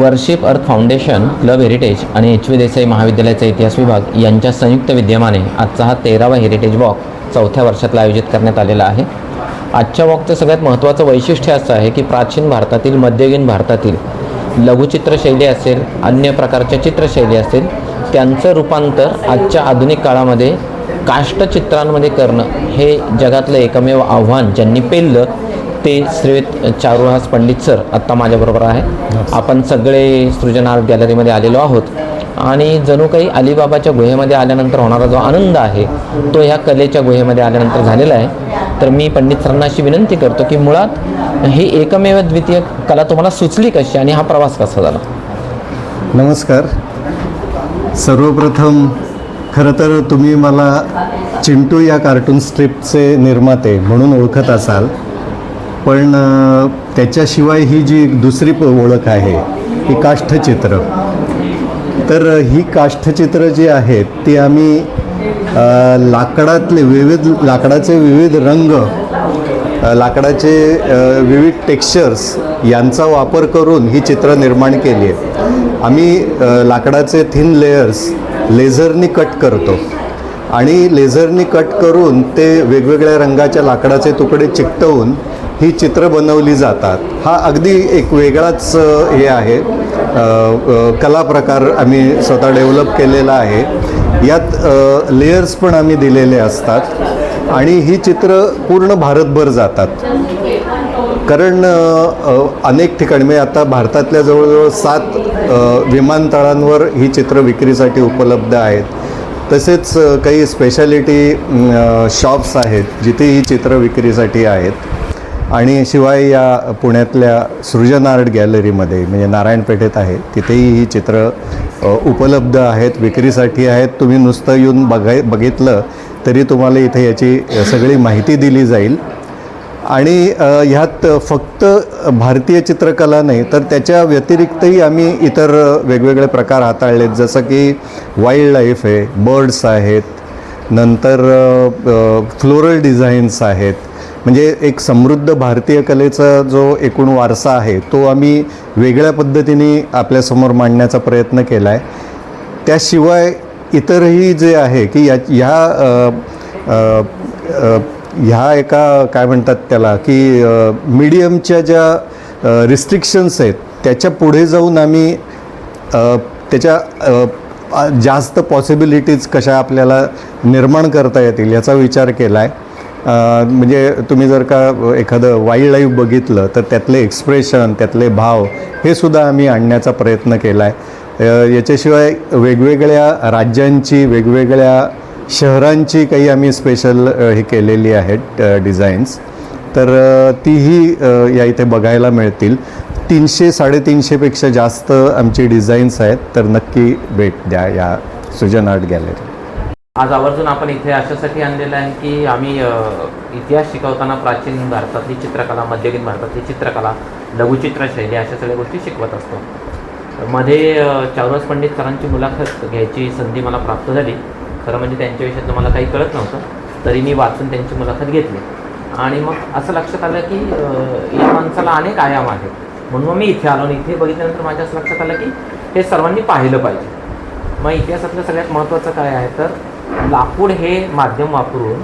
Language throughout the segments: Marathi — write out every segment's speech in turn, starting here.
Worship earth foundation club heritage आणि एच व्ही देसाई महाविद्यालयाचा इतिहास विभाग यांच्या संयुक्त विद्यमाने आजचा हा तेरावा हेरिटेज वॉक चौथ्या वर्षातला आयोजित करण्यात आलेला आहे. आजच्या वॉकचं सगळ्यात महत्त्वाचं वैशिष्ट्य असं आहे की प्राचीन भारतातील मध्ययुगीन भारतातील लघुचित्रशैली असेल अन्य प्रकारच्या चित्रशैली असेल त्यांचं रूपांतर आजच्या आधुनिक काळामध्ये काष्टचित्रांमध्ये करणं हे जगातलं एकमेव आव्हान ज्यांनी पेललं ते श्रीयुत चारुहास पंडित सर आत्ता माझ्याबरोबर आहे. आपण सगळे सृजन आर्ट गॅलरीमध्ये आलेलो आहोत. आणि जणू काही अलिबाबाच्या गुहेमध्ये आल्यानंतर होणारा जो आनंद आहे तो ह्या कलेच्या गुहेमध्ये आल्यानंतर झालेला आहे. तर मी पंडित सरांना अशी विनंती करतो की मुळात ही एकमेव द्वितीय कला तुम्हाला सुचली कशी आणि हा प्रवास कसा झाला? नमस्कार. सर्वप्रथम खरं तर तुम्ही मला चिंटू या कार्टून स्ट्रिपचे निर्माते म्हणून ओळखत असाल. पण त्याच्याशिवाय ही जी दुसरी ओळख आहे ही काष्ठचित्र. तर ही काष्ठचित्र जी आहेत ती आम्ही लाकडातले विविध लाकडाचे विविध रंग लाकडाचे विविध टेक्स्चर्स यांचा वापर करून ही चित्र निर्माण केली आहे. आम्ही लाकडाचे थिन लेयर्स लेझरनी कट करतो. आणि लेझरनी कट करून ते वेगवेगळ्या रंगाच्या लाकडाचे तुकडे चिकटवून ही चित्र बनवली जातात. हा अगदी एक वेगळाच हे आहे. कला प्रकार आम्ही स्वतः डेव्हलप केलेला आहे. यात लेयर्स पण आम्ही दिलेले असतात आणि ही चित्र पूर्ण भारतभर जातात. कारण अनेक ठिकाणी म्हणजे आता भारतातल्या जवळजवळ सात विमानतळांवर ही चित्र विक्रीसाठी उपलब्ध आहेत. तसेच काही स्पेशालिटी शॉप्स आहेत जिथे ही चित्र विक्रीसाठी आहेत. आणि शिवाय या पुण्यातल्या सृजन आर्ट गॅलरीमध्ये म्हणजे नारायणपेठेत आहे तिथेही ही चित्र उपलब्ध आहेत विक्रीसाठी आहेत. तुम्ही नुसतं येऊन बघाय बघितलं तरी तुम्हाला इथे याची सगळी माहिती दिली जाईल. आणि ह्यात फक्त भारतीय चित्रकला नाही तर त्याच्या व्यतिरिक्तही आम्ही इतर वेगवेगळे प्रकार हाताळलेत. जसं की वाईल्ड लाईफ आहे बर्ड्स आहेत नंतर फ्लोरल डिझाईन्स आहेत म्हणजे एक समृद्ध भारतीय कलेचा जो एकूण वारसा आहे तो आम्ही वेगळ्या पद्धतीने आपल्यासमोर मांडण्याचा प्रयत्न केला आहे त्याशिवाय इतरही जे आहे की या ह्या ह्या एका काय म्हणतात त्याला की मीडियमच्या ज्या रिस्ट्रिक्शन्स आहेत त्याच्या पुढे जाऊन आम्ही त्याच्या जास्त पॉसिबिलिटीज कशा आपल्याला निर्माण करता येतील याचा विचार केला आहे म्हणजे तुम्ही जर का एखादं वाईल्ड लाईफ बघितलं तर त्यातले एक्सप्रेशन त्यातले भाव हे सुद्धा आम्ही आणण्याचा प्रयत्न केला आहे याच्याशिवाय वेगवेगळ्या राज्यांची वेगवेगळ्या शहरांची काही आम्ही स्पेशल हे केलेली आहेत डिझाईन्स तर तीही या इथे बघायला मिळतील. तीनशे साडेतीनशेपेक्षा जास्त आमची डिझाईन्स आहेत तर नक्की भेट द्या या सुजन आर्ट गॅलरी आज आवर्जून आपण इथे अशासाठी आणलेलं आहे की आम्ही इतिहास शिकवताना प्राचीन भारतातली चित्रकला मध्ययुगीन भारतातली चित्रकला लघुचित्रशैली अशा सगळ्या गोष्टी शिकवत असतो. मध्ये अ, पंडित सरांची मुलाखत घ्यायची संधी मला प्राप्त झाली. खरं म्हणजे त्यांच्याविषयातलं मला काही कळत नव्हतं तरी मी वाचून त्यांची मुलाखत घेतली. आणि मग असं लक्षात आलं की या माणसाला अनेक आयाम आहेत. म्हणून मग मी इथे आलो आणि इथे बघितल्यानंतर माझ्या असं लक्षात आलं की हे सर्वांनी पाहिलं पाहिजे. मग इतिहासातलं सगळ्यात महत्त्वाचं काय आहे तर लाकूड हे माध्यम वापरून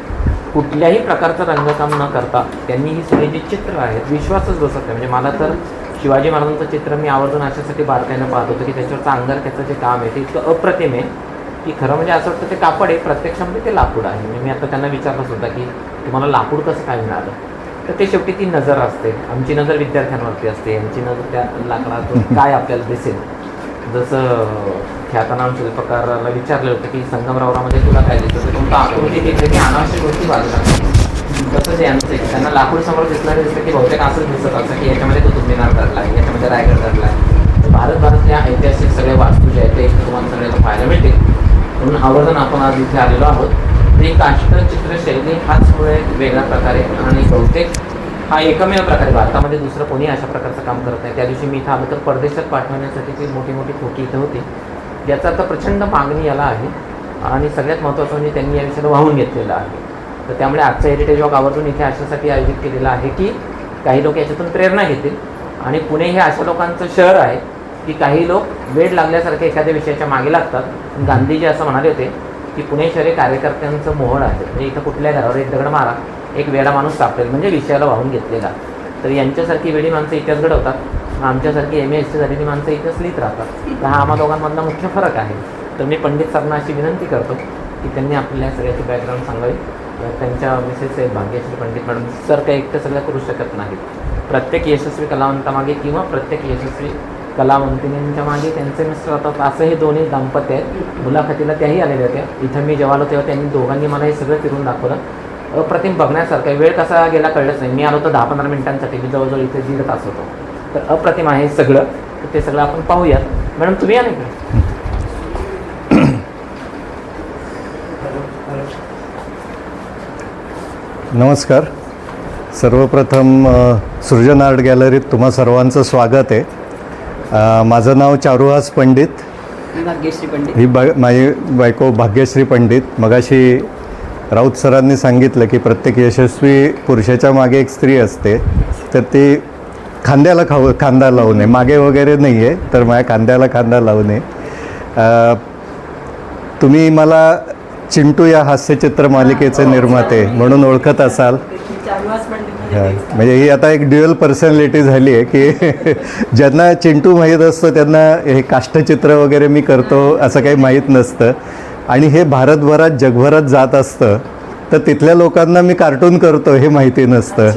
कुठल्याही प्रकारचं रंगकाम न करता त्यांनी ही सगळी जी चित्र आहेत विश्वासच बसत नाही. म्हणजे मला तर शिवाजी महाराजांचं चित्र मी आवर्जून अशासाठी बारकाईनं पाहत होतो की त्याच्यावरचं अंगारक्याचं जे काम आहे ते इतकं अप्रतिम आहे की खरं म्हणजे असं वाटतं ते कापड आहे प्रत्यक्षामध्ये ते लाकूड आहे. म्हणजे मी आता त्यांना विचारलं सुद्धा की तुम्हाला लाकूड कसं काय मिळालं? तर ते शेवटी ती नजर असते. आमची नजर विद्यार्थ्यांवरती असते. यांची नजर त्या लाकडातून काय आपल्याला दिसेल? जसं ख्यातनाम शिल्पकाराला विचारलं होतं की संगमरावरामध्ये तुला काय दिसतं? तुमचा आकृती दिसते की अनावश्यक गोष्टी बाजूला तसंच यांचं आहे. त्यांना लाकूड समोर दिसणारे दिसतं की बहुतेक असंच दिसत असतं की याच्यामध्ये कुतुबमिनार धरला आहे याच्यामध्ये रायगड दडला आहे. भारत भारतल्या ऐतिहासिक सगळे वास्तू जे आहेत ते तुम्हाला सगळ्यांना पाहायला मिळतील. म्हणून आवर्जून आपण आज इथे आलेलो आहोत. ती काष्टचित्र शैली हाच मुळे वेगळ्या प्रकारे आणि बहुतेक हा एकमेव प्रकारे भारतामध्ये दुसरं कोणी अशा प्रकारचं काम करत नाही. त्या दिवशी मी इथं आलो तर परदेशात पाठवण्यासाठी ती मोठी मोठी खोटी इथं होती. याचा आता प्रचंड मागणी याला आहे. आणि सगळ्यात महत्त्वाचं म्हणजे त्यांनी या विषयाला वाहून घेतलेलं आहे. तर त्यामुळे आजचा हेरिटेज वॉक आवर्जून इथे अशासाठी आयोजित केलेला आहे की काही लोक याच्यातून प्रेरणा घेतील. आणि पुणे हे अशा लोकांचं शहर आहे की काही लोक वेळ लागल्यासारखे एखाद्या विषयाच्या मागे लागतात. गांधीजी असं म्हणाले होते की पुणे शहर हे कार्यकर्त्यांचं मोहळ आहे. म्हणजे इथं कुठल्या घरावर एक दगड मारा एक वेळा माणूस सापडेल. म्हणजे विषयाला वाहून घेतलेला. तर यांच्यासारखी वेळी माणसं इतिहास घडवतात. आमच्यासारखी एम एस सी झालेली माणसं इथंच लिहित राहतात. तर हा आम्हा दोघांमधला मुख्य फरक आहे. तर मी पंडित सरांना अशी विनंती करतो की त्यांनी आपल्या सगळ्याची बॅकग्राऊंड सांगावी. त्यांच्या मिसेस आहेत भाग्यश्री पंडित मॅडम सर काही एकटं सगळं करू शकत नाहीत. प्रत्येक यशस्वी कलावंतामागे किंवा प्रत्येक यशस्वी कलावंतिनींच्या मागे त्यांचे मिस्टर राहतात. असं हे दोन्ही दाम्पत्य आहेत. मुलाखतीला त्याही आलेल्या होत्या. इथं मी जेव्हा आलो तेव्हा त्यांनी दोघांनी मला हे सगळं फिरून दाखवलं. अप्रतिम बघण्यासारखं वेळ कसा गेला कळलंच नाही. मी आलो तर दहा पंधरा मिनिटांसाठी. मी जवळजवळ इथे दीड तास होतो. तर अप्रतिम आहे सगळं. तर ते सगळं आपण पाहूयात. मॅडम तुम्ही आले का नमस्कार. सर्वप्रथम सृजन आर्ट गॅलरीत तुम्हा सर्वांचं स्वागत आहे. माझं नाव चारुहास पंडित. भाग्यश्री पंडित. ही बा माझी बायको भाग्यश्री पंडित. मगाशी राऊत सरांनी सांगितलं की प्रत्येक यशस्वी पुरुषाच्या मागे एक स्त्री असते. तर ती खांद्याला खाऊ खांदा लावू नये. मागे वगैरे नाही आहे तर माझ्या खांद्याला खांदा लावू नये. तुम्ही मला चिंटू या हास्यचित्र मालिकेचे निर्माते म्हणून ओळखत असाल. म्हणजे ही आता एक ड्युअल पर्सनॅलिटी झाली आहे की ज्यांना चिंटू माहीत असतं त्यांना हे काष्ठचित्र वगैरे मी करतो असं काही माहीत नसतं. आणि हे भारतभरात जगभरात जात असतं. तर तिथल्या लोकांना मी कार्टून करतो हे माहिती नसतं.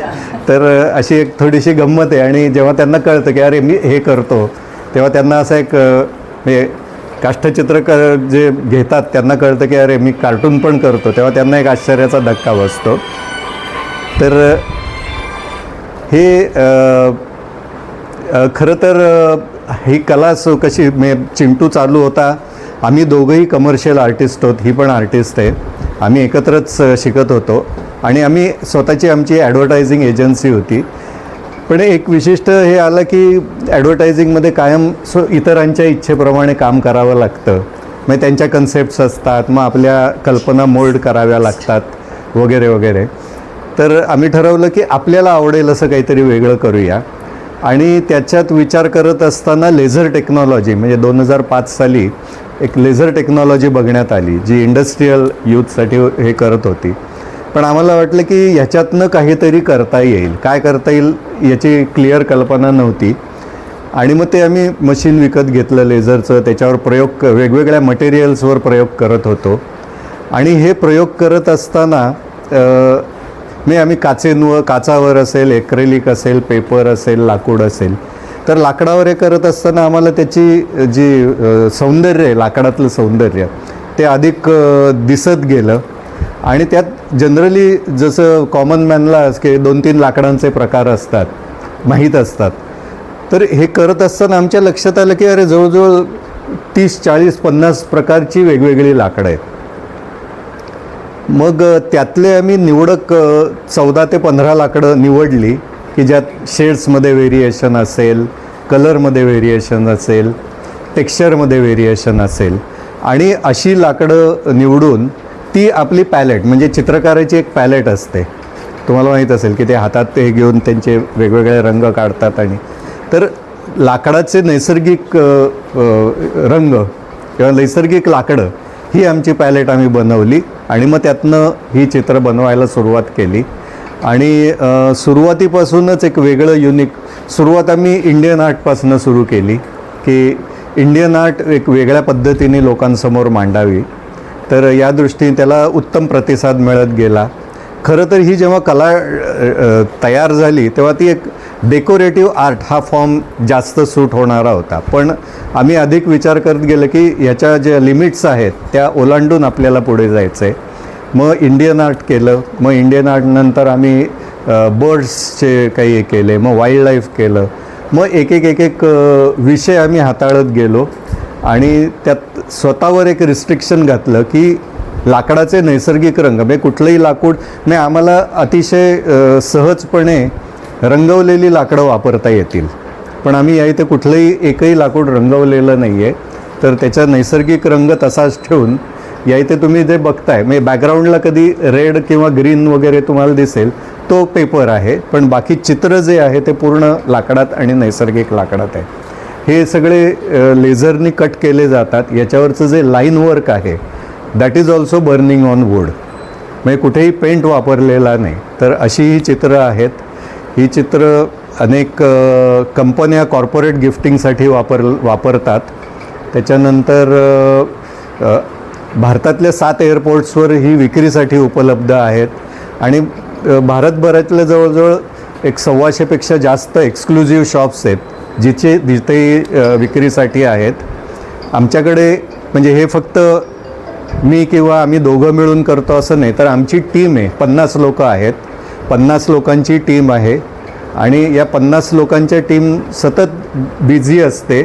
तर अशी एक थोडीशी गंमत आहे. आणि जेव्हा त्यांना कळतं की अरे मी हे करतो तेव्हा त्यांना असं एक म्हणजे काष्ठचित्र क जे घेतात त्यांना कळतं की अरे मी कार्टून पण करतो. तेव्हा त्यांना एक आश्चर्याचा धक्का बसतो. तर हे खरं तर ही कला सो कशी मे चिंटू चालू होता आम्ही दोघंही कमर्शियल आर्टिस्ट आहोत ही पण आर्टिस्ट आहे. आम्ही एकत्रच शिकत होतो. आणि आम्ही स्वतःची आमची ॲडव्हर्टायझिंग एजन्सी होती. पण एक विशिष्ट हे आलं की ॲडव्हर्टायझिंगमध्ये कायम सो इतरांच्या इच्छेप्रमाणे काम करावं लागतं. मग त्यांच्या कन्सेप्ट्स असतात मग आपल्या कल्पना मोल्ड कराव्या लागतात वगैरे वगैरे. तर आम्ही ठरवलं की आपल्याला आवडेल असं काहीतरी वेगळं करूया. आणि त्याच्यात विचार करत असताना लेझर टेक्नॉलॉजी म्हणजे दोन हजार पाच साली एक लेझर टेक्नॉलॉजी बघण्यात आली जी इंडस्ट्रीयल यूथसाठी हे करत होती. पण आम्हाला वाटलं की ह्याच्यातनं काहीतरी करता येईल. काय करता येईल याची क्लिअर कल्पना नव्हती. आणि मग ते आम्ही मशीन विकत घेतलं लेझरचं त्याच्यावर प्रयोग वेगवेगळ्या मटेरियल्सवर प्रयोग करत होतो. आणि हे प्रयोग करत असताना मी आम्ही काचेंवर काचावर असेल एक्रेलिक असेल पेपर असेल लाकूड असेल तर लाकडावर हे करत असताना आम्हाला त्याची जी सौंदर्य आहे लाकडातलं सौंदर्य ते अधिक दिसत गेलं. आणि त्यात जनरली जसं कॉमन मॅनला की दोन तीन लाकडांचे प्रकार असतात माहीत असतात. तर हे करत असताना आमच्या लक्षात आलं की अरे जवळजवळ तीस चाळीस पन्नास प्रकारची वेगवेगळी लाकडं आहेत. मग त्यातले आम्ही निवडक चौदा ते पंधरा लाकडं निवडली. की ज्यात शेड्समध्ये व्हेरिएशन असेल कलरमध्ये व्हेरिएशन असेल टेक्स्चरमध्ये व्हेरिएशन असेल. आणि अशी लाकडं निवडून ती आपली पॅलेट म्हणजे चित्रकाराची एक पॅलेट असते. तुम्हाला माहीत असेल की ते हातात ते घेऊन त्यांचे वेगवेगळे रंग काढतात आणि तर लाकडाचे नैसर्गिक रंग किंवा नैसर्गिक लाकडं ही आमची पॅलेट आम्ही बनवली आणि मग त्यातनं ही चित्र बनवायला सुरुवात केली. आणि सुरुवातीपासूनच एक वेगळं युनिक सुरुवात आम्ही इंडियन आर्टपासून सुरू केली की इंडियन आर्ट एक वेगळ्या पद्धतीने लोकांसमोर मांडावी. तर या दृष्टीने त्याला उत्तम प्रतिसाद मिळत गेला. खरं तर ही जेव्हा कला तयार झाली तेव्हा ती एक डेकोरेटिव्ह आर्ट हा फॉर्म जास्त सूट होणारा होता. पण आम्ही अधिक विचार करत गेलो की ह्याच्या ज्या लिमिट्स आहेत त्या ओलांडून आपल्याला पुढे जायचं आहे मग इंडियन आर्ट केलं मग इंडियन आर्टनंतर आम्ही बर्ड्सचे काही हे केले मग वाईल्ड लाईफ केलं. मग एक एक एक एक विषय आम्ही हाताळत गेलो आणि त्यात स्वतःवर एक रिस्ट्रिक्शन घातलं की लाकडाचे नैसर्गिक रंग म्हणजे कुठलंही लाकूड म्हणजे आम्हाला अतिशय सहजपणे रंगवलेली लाकडं वापरता येतील. पण आम्ही या इथे कुठलंही एकही लाकूड रंगवलेलं नाही आहे तर त्याचा नैसर्गिक रंग तसाच ठेवून या इथे तुम्ही जे बघताय म्हणजे बॅकग्राऊंडला कधी रेड किंवा ग्रीन वगैरे तुम्हाला दिसेल तो पेपर आहे. पण बाकी चित्र जे आहे ते पूर्ण लाकडात आणि नैसर्गिक लाकडात आहे. हे सगळे लेझरनी कट केले जातात. याच्यावरचं जे लाईन वर्क आहे that is also burning on wood म्हणजे कुठेही पेंट वापरलेला नाही. तर अशी ही चित्रं आहेत. ही चित्र अनेक कंपन्या कॉर्पोरेट गिफ्टिंगसाठी वापर वापरतात. त्याच्यानंतर भारतातल्या सात एअरपोर्ट्सवर ही विक्रीसाठी उपलब्ध आहेत. आणि भारतभरातलं भारतभरातल्या जवळजवळ एक सव्वाशेपेक्षा जास्त एक्सक्लुझिव्ह शॉप्स आहेत जिचे जिथे विक्रीसाठी आहेत. आमच्याकडे म्हणजे हे फक्त मी किंवा आम्ही दोघं मिळून करतो असं नाही तर आमची टीम आहे. पन्नास लोकं आहेत. पन्नास लोकांची टीम आहे. आणि या पन्नास लोकांच्या टीम सतत बिझी असते.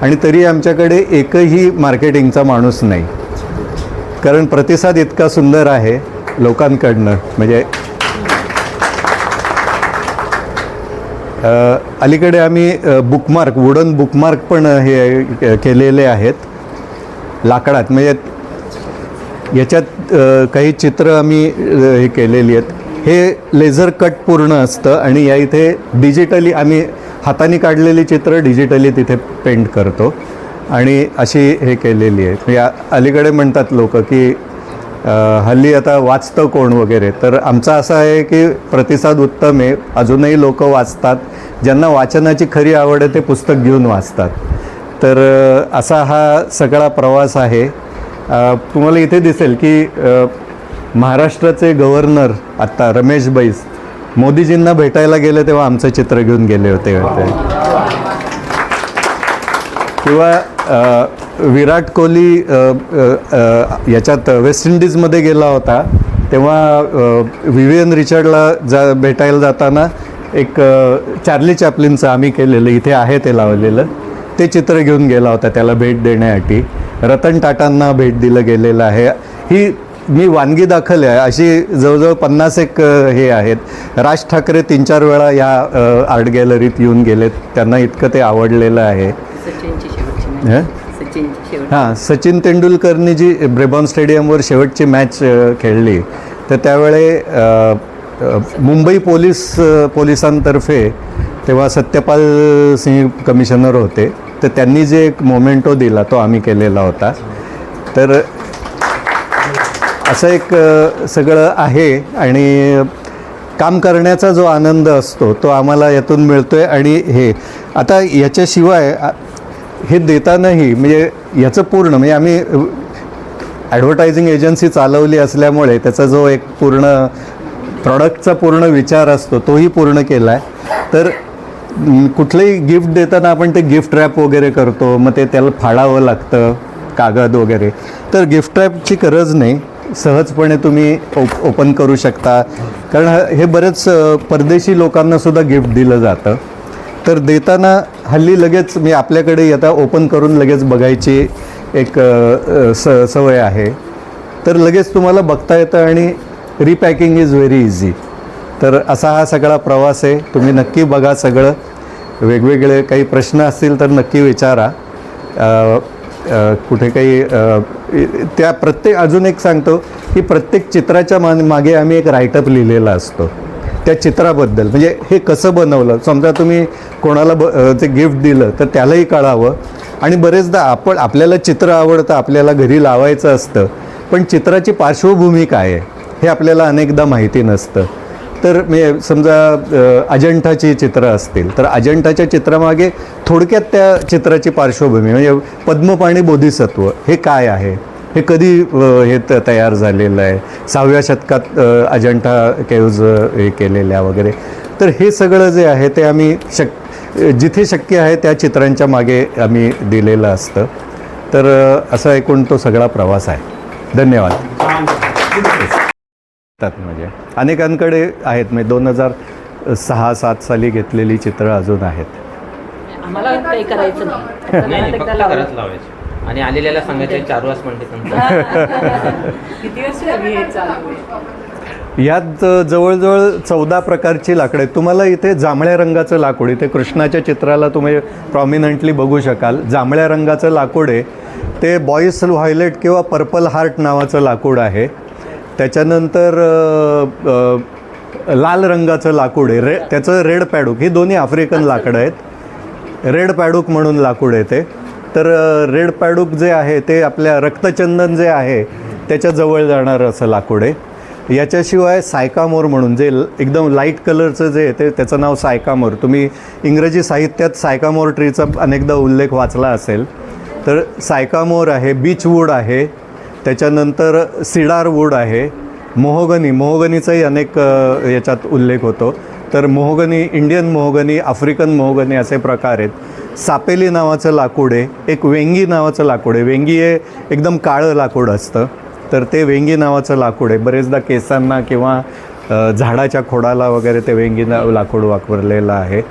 आणि तरी आमच्याकडे एकही मार्केटिंगचा माणूस नाही. कारण प्रतिसाद इतका सुंदर आहे लोकांकडनं. म्हणजे अलीकडे आम्ही बुकमार्क वुडन बुकमार्क पण हे केलेले आहेत. लाकडात. म्हणजे याच्यात काही चित्र आम्ही हे केलेली आहेत. हे लेझर कट पूर्ण असतं आणि या इथे डिजिटली आम्ही हाताने काढलेली चित्र डिजिटली तिथे पेंट करतो. आणि अशी हे केलेली आहे. म्हणजे अलीकडे म्हणतात लोक की हल्ली आता वाचतं कोण वगैरे. तर आमचा असं आहे की प्रतिसाद उत्तम आहे. अजूनही लोक वाचतात. ज्यांना वाचनाची खरी आवड आहे ते पुस्तक घेऊन वाचतात. तर असा हा सगळा प्रवास आहे. तुम्हाला इथे दिसेल की महाराष्ट्राचे गव्हर्नर आत्ता रमेश बैस मोदीजींना भेटायला गेले तेव्हा आमचं चित्र घेऊन गेले होते होते किंवा विराट कोहली याच्यात वेस्ट इंडिजमध्ये गेला होता. तेव्हा विवियन रिचर्डला जा भेटायला जाताना एक चार्ली चॅपलिनचं आम्ही केलेलं इथे आहे ते लावलेलं. ते चित्र घेऊन गेला होता त्याला भेट देण्यासाठी. रतन टाटांना भेट दिलं गेलेलं आहे. ही मी वानगी दाखल आहे. अशी जवळजवळ पन्नास एक हे आहेत. राज ठाकरे तीन चार वेळा या आर्ट गॅलरीत येऊन गेलेत. त्यांना इतकं ते आवडलेलं आहे. हं? हां सचिन तेंडुलकरनी जी ब्रेबॉन स्टेडियमवर शेवटची मॅच खेळली तर त्यावेळे मुंबई पोलीस पोलिसांतर्फे तेव्हा सत्यपाल सिंह कमिशनर होते तर त्यांनी जे एक मोमेंटो दिला तो आम्ही केलेला होता. तर असं एक सगळं आहे आणि काम करण्याचा जो आनंद असतो तो आम्हाला यातून मिळतो आहे आणि हे आता याच्याशिवाय हे देतानाही म्हणजे याचं पूर्ण म्हणजे आम्ही ॲडव्हर्टायझिंग एजन्सी चालवली असल्यामुळे त्याचा जो एक पूर्ण प्रॉडक्टचा पूर्ण विचार असतो तोही पूर्ण केला आहे तर कुठलंही गिफ्ट देताना आपण ते गिफ्ट रॅप वगैरे करतो मग ते त्याला फाडावं लागतं कागद वगैरे. तर गिफ्ट रॅपची गरज नाही सहजपणे तुम्ही ओप ओपन करू शकता. कारण हे बरेच परदेशी लोकांना सुद्धा गिफ्ट दिलं जातं. तर देताना हल्ली लगेच मी आपल्याकडे येता ओपन करून लगेच बघायची एक स सवय आहे. तर लगेच तुम्हाला बघता येतं आणि रिपॅकिंग इज व्हेरी इझी तर असा हा सगळा प्रवास आहे. तुम्ही नक्की बघा सगळं. वेगवेगळे काही प्रश्न असतील तर नक्की विचारा. कुठे काही त्या प्रत्येक अजून एक सांगतो की प्रत्येक चित्राच्या मा मागे आम्ही एक रायटअप लिहिलेला असतो. त्या चित्राबद्दल म्हणजे हे कसं बनवलं? समजा तुम्ही कोणाला ब ते गिफ्ट दिलं तर त्यालाही कळावं. आणि बरेचदा आपण आपल्याला चित्र आवडतं आपल्याला घरी लावायचं असतं पण चित्राची पार्श्वभूमी काय आहे? हे आपल्याला अनेकदा माहिती नसतं. तर मी समजा अजंठाची चित्रं असतील तर अजंठाच्या चित्रामागे थोडक्यात त्या चित्राची पार्श्वभूमी म्हणजे पद्मपाणी बोधिसत्व हे काय आहे? हे कधी हे त- तयार झालेलं आहे? सहाव्या शतकात अजंठा केव्ज हे केलेल्या वगैरे. तर हे सगळं जे आहे ते आम्ही शक जिथे शक्य आहे त्या चित्रांच्या मागे आम्ही दिलेलं असतं. तर असा एकूण तो सगळा प्रवास आहे. धन्यवाद. म्हणजे. अनेकांकडे आहेत. म्हणजे दोन हजार सहा सात साली घेतलेली चित्रं अजून आहेत. आणि आलेल्याला सांगायचे चार वाज पंडितांचं किती वर्ष झाली चालू आहे? यात जवळजवळ चौदा प्रकारची लाकडं आहेत. तुम्हाला इथे जांभळ्या रंगाचं लाकूड इथे कृष्णाच्या चित्राला तुम्ही प्रॉमिनंटली बघू शकाल. जांभळ्या रंगाचं लाकूड आहे. ते बॉईस व्हायलेट किंवा पर्पल हार्ट नावाचं लाकूड आहे. त्याच्यानंतर लाल रंगाचं लाकूड आहे. रे त्याचं रेड पॅडूक ही दोन्ही आफ्रिकन लाकडं आहेत. रेड पॅडूक म्हणून लाकूड येते तर रेड पॅडूक जे आहे ते आपल्या रक्तचंदन जे आहे त्याच्याजवळ जाणारं असं लाकूड आहे. याच्याशिवाय सायकामोर म्हणून जे एकदम लाइट कलरचं जे आहे ते त्याचं नाव सायकामोर तुम्ही इंग्रजी साहित्यात सायकामोर ट्रीचा अनेकदा उल्लेख वाचला असेल. तर सायकामोर आहे बीचवूड आहे त्याच्यानंतर सिडार वूड आहे मोहोगनी. मोहोगनीचाही अनेक याच्यात उल्लेख होतो. तर मोहोगनी इंडियन मोहोगनी आफ्रिकन मोहोगनी असे प्रकार आहेत. सापेली नावाचं लाकूड आहे एक वेंगी नावाचं लाकूड आहे. वेंगी हे एकदम काळं लाकूड असतं. तर ते वेंगी नावाचं लाकूड आहे. बरेचदा केसांना किंवा झाडाच्या खोडाला वगैरे ते वेंगी ना लाकूड वापरलेलं आहे.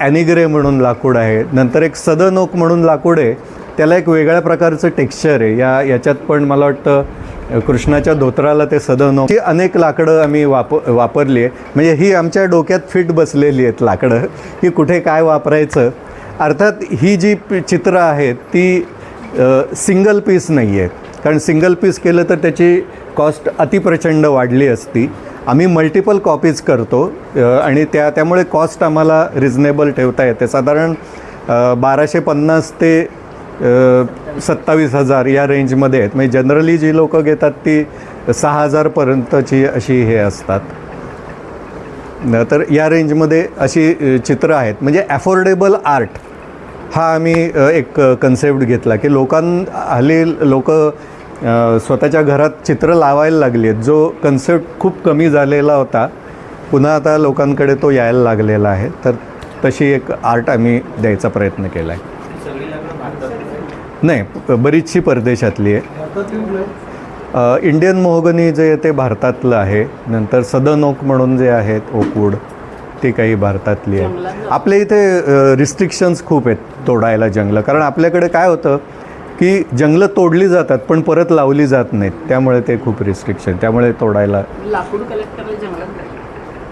ॲनिग्रे म्हणून लाकूड आहे. नंतर एक सदन ओक म्हणून लाकूड आहे. त्याला एक वेगळ्या प्रकारचं टेक्स्चर आहे. या याच्यात पण मला वाटतं कृष्णाच्या धोत्राला ते सदन ही अनेक लाकडं आम्ही वाप वापरली आहे म्हणजे ही आमच्या डोक्यात फिट बसलेली आहेत लाकडं. की कुठे काय वापरायचं. अर्थात ही जी पि- चित्रं आहेत ती सिंगल पीस नाही आहेत कारण सिंगल पीस केलं तर त्याची कॉस्ट अतिप्रचंड वाढली असती. आम्ही मल्टिपल कॉपीज करतो आणि त्या त्यामुळे कॉस्ट आम्हाला रिझनेबल ठेवता येते. साधारण बाराशे पन्नास ते सत्तावीस हजार या रेंजमध्ये आहेत. म्हणजे जनरली जी लोकं घेतात ती सहा हजारपर्यंतची अशी हे असतात. तर या रेंजमध्ये अशी चित्रं आहेत. म्हणजे ॲफोर्डेबल आर्ट हा आम्ही एक कन्सेप्ट घेतला की लोकां हल्ली लोक स्वतःच्या घरात चित्र लावायला लागली आहेत. जो कन्सेप्ट खूप कमी झालेला होता पुन्हा आता लोकांकडे तो यायला लागलेला आहे. तर तशी एक आर्ट आम्ही द्यायचा प्रयत्न केला आहे नाही बरीचशी परदेशातली आहे. इंडियन मोहगनी जे आहे ते भारतातलं आहे. नंतर सदन ओक म्हणून जे आहेत ओकवूड ती काही भारतातली आहे. आपल्या इथे रिस्ट्रिक्शन्स खूप आहेत तोडायला जंगलं. कारण आपल्याकडे काय होतं की जंगलं तोडली जातात पण परत लावली जात नाहीत. त्यामुळे ते खूप रिस्ट्रिक्शन त्यामुळे तोडायला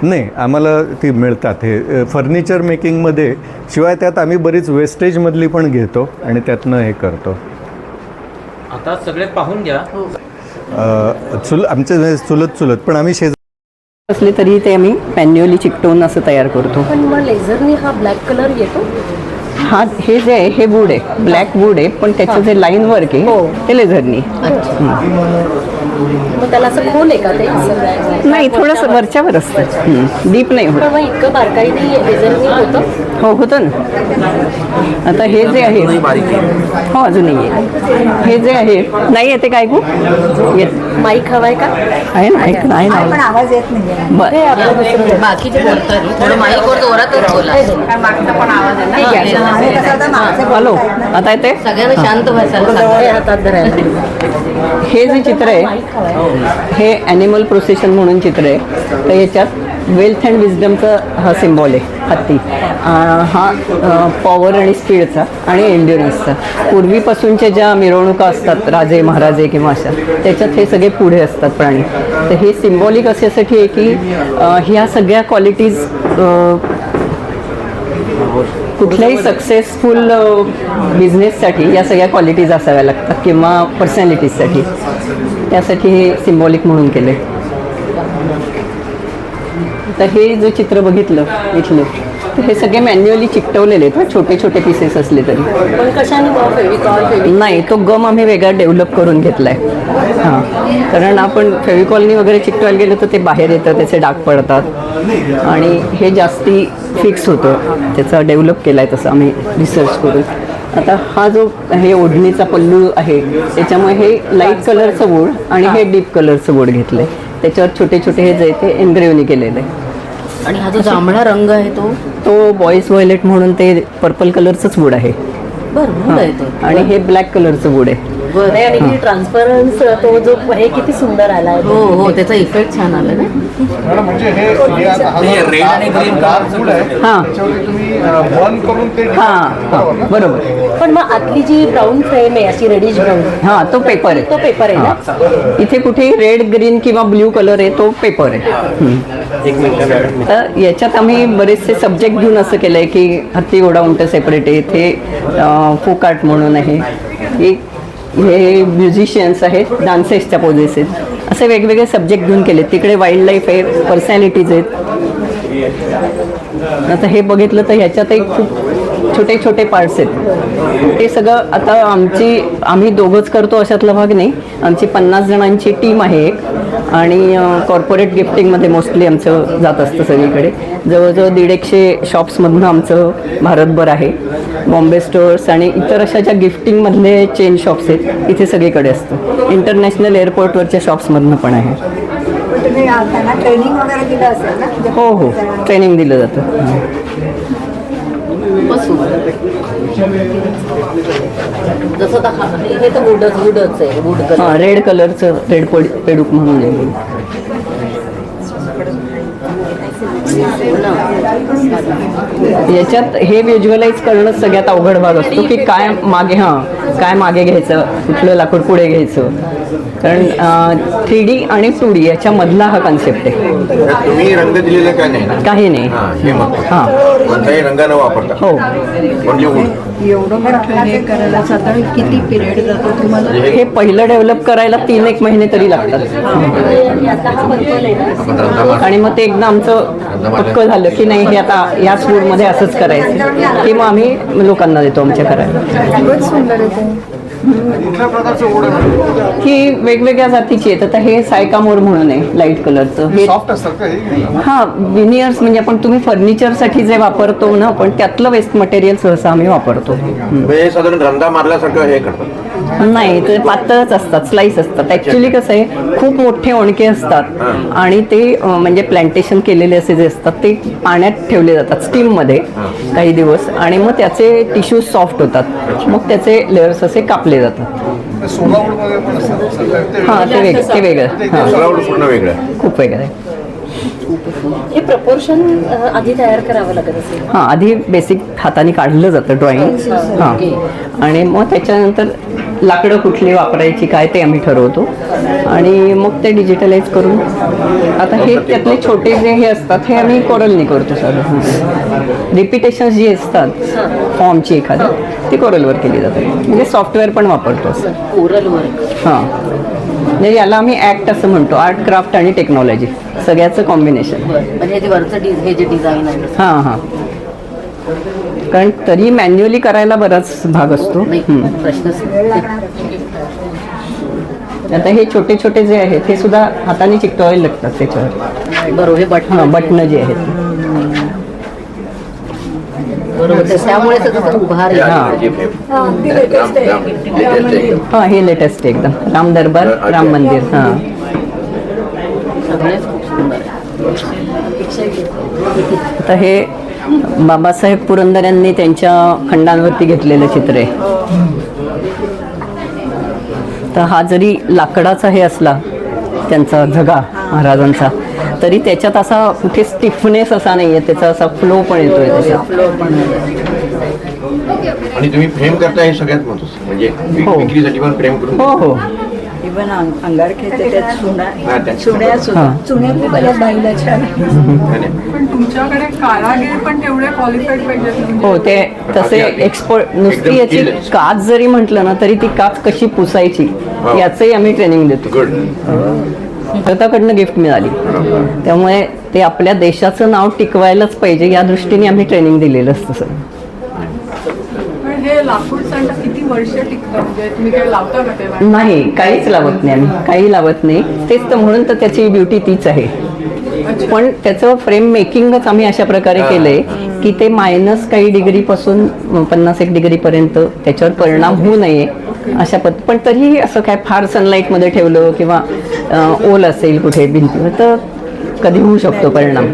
नाही आम्हाला ती मिळतात. हे फर्निचर मेकिंगमध्ये शिवाय त्यात आम्ही बरीच वेस्टेजमधली पण घेतो आणि त्यातनं हे करतो. आता सगळे पाहून घ्या. अ, चुल आमचे म्हणजे चुलत चुलत पण आम्ही शेज असले तरी ते आम्ही मॅन्युअली चिकटवून असं तयार करतो. पण मग लेझरने हा ब्लॅक कलर येतो? हा हे जे आहे हे वूड आहे. ब्लॅक वूड आहे पण त्याचं जे लाईन वर्क आहे हो. ते लेझरनी मग त्याला असं खोल आहे का ते? नाही थोडंसं वरच्यावर असतं. डीप नाही होत. पण मग इतकं बारकाईने लेझरने होतं? हो होतं ना. आता हे जे आहे हो अजूनही आहे. हे जे आहे नाही येते काय ऐकू? येत. माईक हवाय का? आहे ना ऐक आहे पण ना आवाज येत नाही बरं. हे बाकीचे बोलतात थोडं माईकवर जोरातच बोला. हॅलो नाही. आता येते? सगळ्यांना शांत बसायला हे सांगा. हातात धरायला. हे जे चित्र आहे हे ॲनिमल प्रोसेशन म्हणून चित्र आहे. तर याच्यात वेल्थ अँड विजडमचा हा सिम्बॉल आहे हत्ती. हा पॉवर आणि स्पीडचा आणि एन्ड्युरन्सचा पूर्वीपासूनच्या ज्या मिरवणुका असतात राजे महाराजे किंवा अशा त्याच्यात हे सगळे पुढे असतात प्राणी. तर हे सिम्बॉलिक अशासाठी आहे की ह्या सगळ्या क्वालिटीज कुठल्याही सक्सेसफुल बिझनेससाठी या सगळ्या क्वालिटीज असाव्या लागतात किंवा पर्सनॅलिटीजसाठी त्यासाठी हे सिम्बॉलिक म्हणून केले तर हे जे चित्र बघितलं इथलं तर हे सगळे मॅन्युअली चिकटवलेले आहेत हं, छोटे छोटे पीसेस असले तरी. पण कशाने मग फेविकॉल फेविक नाही तो गम आम्ही वेगळा डेव्हलप करून घेतला आहे हां. कारण आपण फेविकॉलनी वगैरे चिकटवायला गेलो तर ते बाहेर येतं त्याचे डाग पडतात. आणि हे जास्ती फिक्स होतं. त्याचा डेव्हलप केला आहे तसं आम्ही रिसर्च करून. आता हा जो हे ओढणीचा पल्लू आहे त्याच्यामुळे हे लाइट कलरचं वूड आणि हे डीप कलरचं वूड घेतलं आहे त्याच्यावर छोटे छोटे हे जे ते एम्ब्रेवनी केलेलं. आहे आणि हा जो जांभळा रंग आहे तो? तो बॉईस व्हायलेट म्हणून ते पर्पल कलरचंच वूड आहे. बर आणि हे ब्लॅक कलरचं वूड आहे. नाही आणि ट्रान्सपरन्स तो जो हे किती सुंदर आलाय हो हो त्याचा इफेक्ट छान आला ना. हां हां बरोबर. पण मग आतली जी ब्राऊन फ्रेम आहे अशी रेडिश ब्राऊन हां तो पेपर आहे. तो पेपर आहे ना. इथे कुठेही रेड ग्रीन किंवा ब्ल्यू कलर आहे तो पेपर आहे. हं. तर याच्यात आम्ही बरेचसे सब्जेक्ट घेऊन असं केलं आहे की हत्ती घोडा उंट सेपरेट आहे इथे फोक आर्ट म्हणून आहे. एक हे म्युझिशियन्स आहेत डान्सेसच्या पोजेस आहेत. असे वेगवेगळे सब्जेक्ट घेऊन केले. तिकडे वाईल्ड लाईफ आहे पर्सनॅलिटीज आहेत. आता हे बघितलं तर ह्याच्यातही खूप छोटे छोटे पार्ट्स आहेत. ते सगळं आता आमची आम्ही दोघंच करतो अशातला भाग नाही. आमची पन्नास जणांची टीम आहे एक. आणि कॉर्पोरेट गिफ्टिंगमध्ये मोस्टली आमचं जात असतं सगळीकडे. जवळजवळ दीड एकशे शॉप्समधनं आमचं भारतभर आहे. बॉम्बे स्टोअर्स आणि इतर अशा ज्या गिफ्टिंगमधले चेन शॉप्स आहेत इथे सगळीकडे असतं. इंटरनॅशनल एअरपोर्टवरच्या शॉप्समधनं पण आहे. हो हो. ट्रेनिंग दिलं जातं. हां. जसं आता हा- हे तर वुडच वुडच आहे वुड रेड कलरचं रेड पोड पेडूक म्हणून आहे. याच्यात हे व्हिज्युअलाइज करणं सगळ्यात अवघड भाग असतो की काय मागे हां काय मागे घ्यायचं कुठलं लाकूड पुढे घ्यायचं. कारण थ्री डी आणि टू डी याच्यामधला हा कन्सेप्ट आहे. तुम्ही रंग दिलेला काय नाही ना? काही नाही. हा हे मग. हां. कोणताही रंग न वापरता. हो. म्हणजे wood. एवढं मोठं हे करायला साधारण किती पिरियड जातो तुम्हाला? हे पहिलं डेव्हलप करायला तीन एक महिने तरी लागतात. आणि मग ते एकदा आमचं पक्क झालं की नाही हे आता याच मूडमध्ये असंच करायचं. की मग आम्ही लोकांना देतो आमच्या करायला खूपच सुंदर ही वेगवेगळ्या जातीची आहेत. आता हे सायकामोर म्हणून आहे लाइट कलरचं हे हा? विनियर्स म्हणजे आपण तुम्ही फर्निचरसाठी जे वापरतो ना आपण त्यातलं वेस्ट मटेरियल सहसा आम्ही वापरतो. म्हणजे हे साधारण रंगा मारल्यासारखं हे करतात. नाही ते पातळच असतात स्लाइस असतात. ऍक्च्युली कसं आहे खूप मोठे ओणके असतात. आणि ते म्हणजे प्लांटेशन केलेले असे जे असतात ते पाण्यात ठेवले जातात स्टीममध्ये काही दिवस. आणि मग त्याचे टिश्यूज सॉफ्ट होतात. मग त्याचे लेअर्स असे कापले जातात. हां ते वेगळं ते वेगळं. हां. पूर्ण वेगळं आहे. खूप वेगळं आहे. हे प्रपोर्शन आधी तयार करावं लागत असेल. हां आधी बेसिक हाताने काढलं जातं ड्रॉइंग हां. आणि मग त्याच्यानंतर लाकडं कुठली वापरायची काय ते आम्ही ठरवतो. आणि मग ते डिजिटलाइज करून. आता हे त्यातले छोटे जे हे असतात हे आम्ही कोरलनी करतो सर. रिपिटेशन्स जी असतात फॉर्मची एखादी ती कोरलवर केली जाते. म्हणजे सॉफ्टवेअर पण वापरतो असं. कोरल वर्क हां. म्हणजे याला आम्ही ॲक्ट असं म्हणतो आर्ट क्राफ्ट आणि टेक्नॉलॉजी सगळ्याचं कॉम्बिनेशन म्हणजे हे जे वरचं डि- हे जे डिझाईन आहे. हां हां. कारण तरी मॅन्युअली करायला बराच भाग असतो. नाही हम्म. प्रश्नच नाही. आता हे छोटे छोटे जे आहेत हे सुद्धा हाताने चिकटवायला लागतात त्याच्यावर. बरोबर हे बटन हां बटणं जे आहेत. तर त्यामुळे सगळं उभार हे आहे. हा. हा. हां हे लेटेस्ट एकदम राम दरबार. राम मंदिर हां सगळेच खूप सुंदर आहे आता हे बाबासाहेब पुरंदर यांनी त्यांच्या खंडांवरती घेतलेलं चित्र आहे तर हा जरी लाकडाचा हे असला त्यांचा झगा महाराजांचा तरी त्याच्यात असा कुठे स्टिफनेस असा नाहीये त्याचा असा फ्लो पण येतोय त्याच्यात आणि तुम्ही फ्रेम करता हे सगळ्यात महत्वाचं म्हणजे विक- हो. विक्रीसाठी पण फ्रेम करून हो हो इव्हन अंगारखेचे त्यात सुना त्यात- सुण्या सुद्धा. चुण्यातली बऱ्याच बाईला छान नाही, नाही. पण तुमच्याकडे कारागीर पण तेवढे क्वालिफाईड पाहिजेत ना म्हणजे हो ते तसे एक्सपर्ट नुसती याची. काच जरी म्हटलं ना तरी ती काच कशी पुसायची हो. याचंही आम्ही ट्रेनिंग देतो गुड स्वतःकडनं गिफ्ट मिळाली. त्यामुळे ते आपल्या देशाचं नाव टिकवायलाच पाहिजे या दृष्टीने आम्ही ट्रेनिंग दिलेलं असतं हे टिकतं? म्हणजे नाही काहीच लावत नाही आम्ही. काही लावत नाही. तेच तर म्हणून तर त्याची ब्युटी तीच आहे. पण त्याचं फ्रेम मेकिंगच आम्ही अशा प्रकारे केलंय की ते मायनस काही डिग्रीपासून पन्नास एक डिग्रीपर्यंत त्याच्यावर परिणाम होऊ नये. अशा पद्ध पण तरीही असं काय फार सनलाईटमध्ये ठेवलं किंवा ओल असेल कुठे भिंतीवर तर कधी होऊ शकतो परिणाम.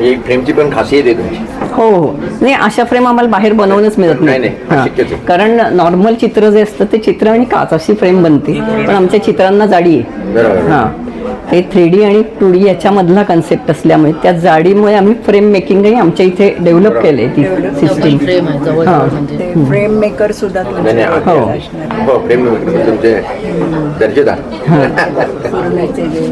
ही फ्रेमची पण खासियत आहे तुमची. हो हो. नाही अशा फ्रेम आम्हाला बाहेर बनवूनच मिळत नाही, हां. कारण नॉर्मल चित्र जे असतं ते चित्र आणि काच अशी फ्रेम बनते. पण आमच्या चित्रांना जाडी आहे. बरोबर. हां थ्री डी आणि टू डी याच्यामधला कन्सेप्ट असल्यामुळे त्या जाडीमुळे आम्ही फ्रेम मेकिंगही आमच्या इथे डेव्हलप केले ती सिस्टीम फ्रेम हां. म्हणजे. मेकर सुद्धा तुमचे हो. हो. फ्रेम तुमचे दर्जेदार. पूर्णाचे जे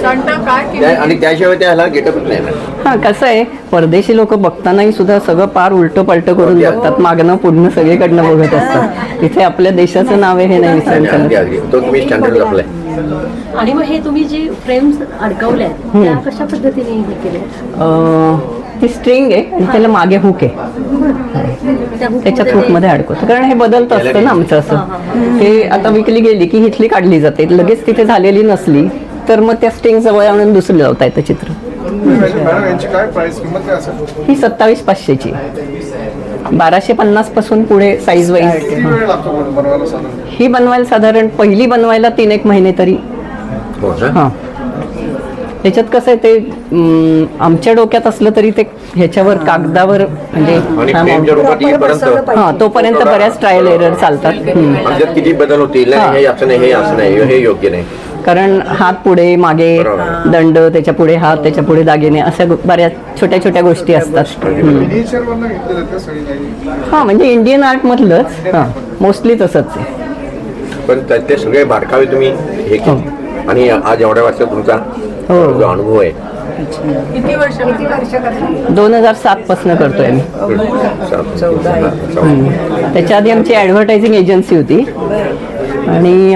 सांटा काय त्या- केली आणि त्याशिवाय त्याला गेटअपच नाही ना. हा कसं आहे परदेशी लोक बघतानाही सुद्धा सगळं पार उलट पलट करून बघतात मागणं पुढणं सगळीकडनं बघत असतात. तिथे आपल्या देशाचं नाव आहे हे नाही अगदी आणि मग हे तुम्ही जे फ्रेम्स अडकवल्या त्या कशा पद्धतीने हे केले? अं, ती स्ट्रिंग आहे आणि त्याला मागे हुक आहे. त्या hook त्याच्यात मध्ये हुकमध्ये अडकवतो. कारण हे बदलत असतं ना आमचं असं. ते आता विकली गेली की इथली काढली जाते. लगेच तिथे झालेली नसली तर मग त्या स्ट्रिंग जवळ आणून दुसरं लावता येतं चित्र. मॅडम यांची काय प्राइस किंमत काय असेल? ही सत्तावीस पाचशेची बाराशे पन्नासपासून पुढे साईज वाईज ही बनवायला साधारण पहिली बनवायला तीन एक महिने तरी. हो हां. त्याच्यात कसं आहे ते आमच्या डोक्यात असलं तरी ते ह्याच्यावर कागदावर म्हणजे हा, हा. तोपर्यंत बऱ्याच ट्रायल एरर चालतात. किती बदल होतील असं नाही हे असं नाही हे योग्य नाही. कारण हात पुढे मागे. दंड त्याच्या पुढे हात त्याच्या पुढे दागिने अशा बऱ्याच छोट्या छोट्या गोष्टी असतात. हा म्हणजे इंडियन आर्ट मधलंच. हा मोस्टली तसंच आहे. पण त्या- ते सगळे बारकावे तुम्ही हे केले. आणि आज एवढ्या वर्षात तुमचा हो. जो अनुभव आहे. किती वर्ष किती वर्ष दोन हजार सात पासन करतोय मी. त्याच्या आधी आमची ॲडव्हर्टायझिंग एजन्सी होती. आणि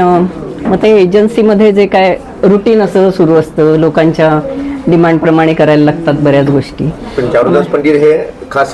मग ते एजन्सीमध्ये जे काय रुटीन असं सुरू असतं लोकांच्या डिमांडप्रमाणे करायला लागतात बऱ्याच गोष्टी. पण चारुदास पंडित हे खास